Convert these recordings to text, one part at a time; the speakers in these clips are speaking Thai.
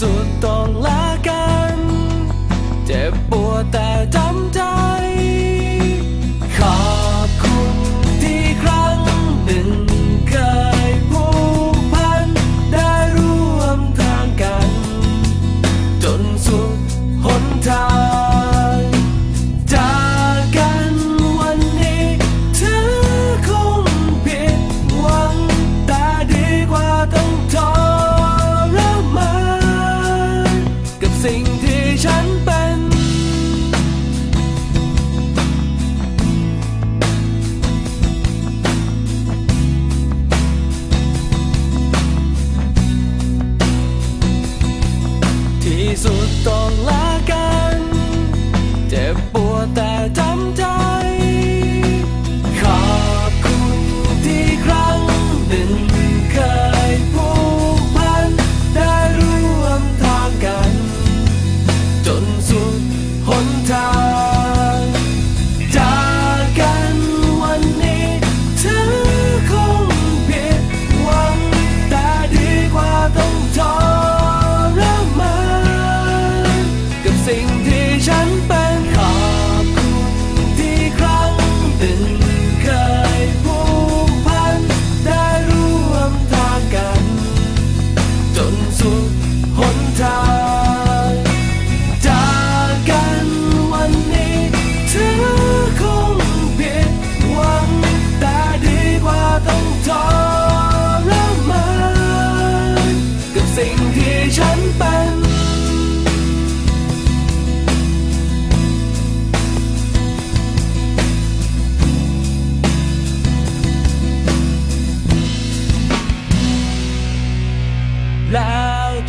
สุดตรงละกัน เจ็บปวดแต่จำใจ ที่สุดต้องลากัน เจ็บปวดแต่จำใจ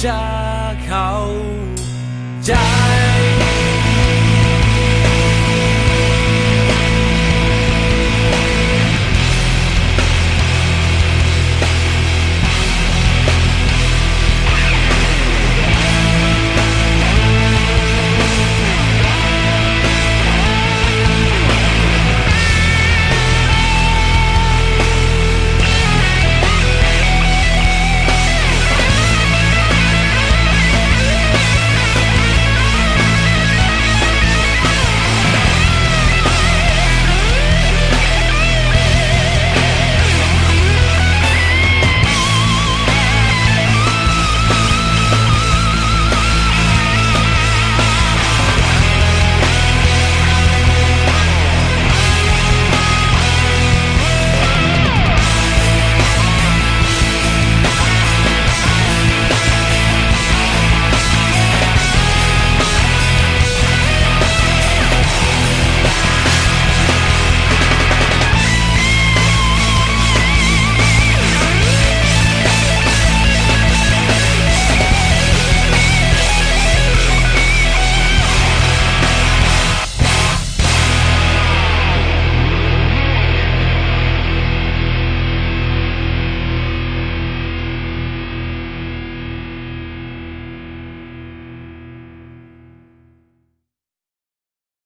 จากเขาใจ